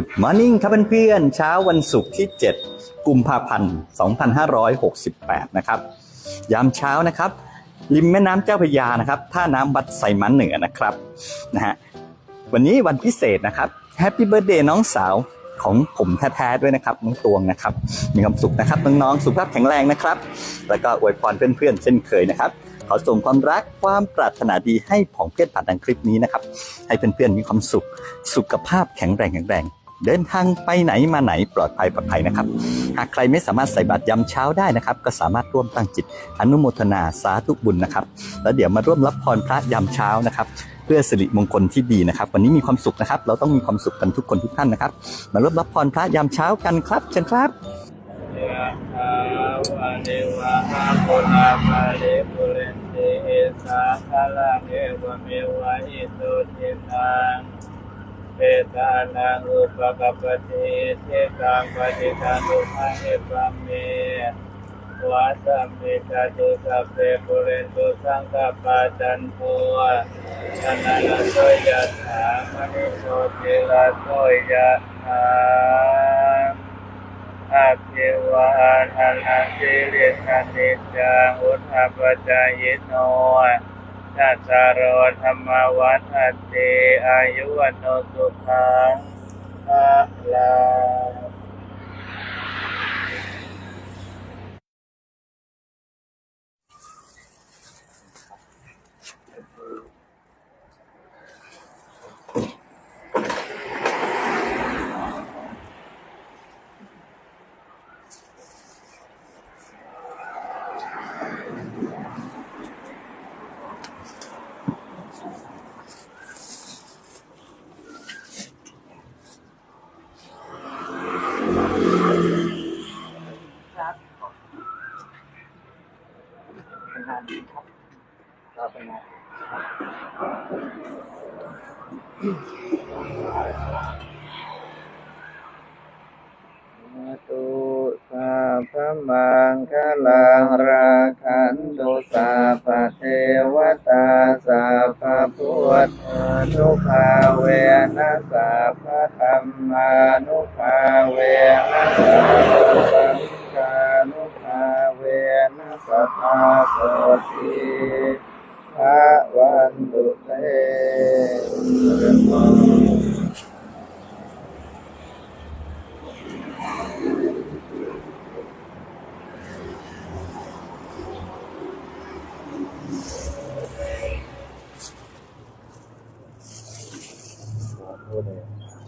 Good Morning ครับเพื่อนๆเช้าวันศุกร์ที่ 7 กุมภาพันธ์ 2568 นะครับ ยามเช้านะครับ ริมแม่น้ำเจ้าพระยานะครับ ท่าน้ำวัดไซมันเหนือนะครับนะฮะวันนี้วันพิเศษนะครับแฮปปี้เบิร์ดเดย์น้องสาวของผมแท้ๆด้วยนะครับน้องตวงนะครับ มีความสุขนะครับน้องๆสุขภาพแข็งแรงนะครับ แล้วก็อวยพรเพื่อนๆเช่นเคยนะครับขอส่งความรักความปรารถนาดีให้ผองเพื่อนผ่านทางคลิปนี้นะครับ ให้เพื่อนๆมีความสุข สุขภาพแข็งแรงแข็งแรง เดินทางไปไหนมาไหนปลอดภัยปลอดภัยนะครับ หากใครไม่สามารถใส่บาตรยามเช้าได้นะครับ ก็สามารถร่วมตั้งจิตอนุโมทนาสาธุบุญนะครับ แล้วเดี๋ยวมาร่วมรับพรพระยามเช้านะครับ เพื่อสิริมงคลที่ดีนะครับ วันนี้มีความสุขนะครับ เราต้องมีความสุขกันทุกคนทุกท่านนะครับ มาร่วมรับพรพระยามเช้ากันครับเชิญครับยะถาวะเดวะหาปุราปะริปุเรนติสาคาลังเอวะเมวะอิโตทินัง เปตานังอุปกปติเทตังปฏิทานุภาเอปะเมวะสัมมิจตุสัพเพปุเรนตุสังกปาจันโทธนาลโสยะถามณิโสติลาโสยะถาอาภิวาทานาสิริสันิจังอุทธปจายโน ทัสสารโรธรรมวัฏฏติอายุวันโนสุขังภะลัง ตุสาพมังคลังราคันตุสาพเทวตาสาพพุทธานุภาเวนะสาพธรรมานุภาเวนะสาพสังฆานุภาเวนะสัทธาโสติ พระวันตุเตโอเค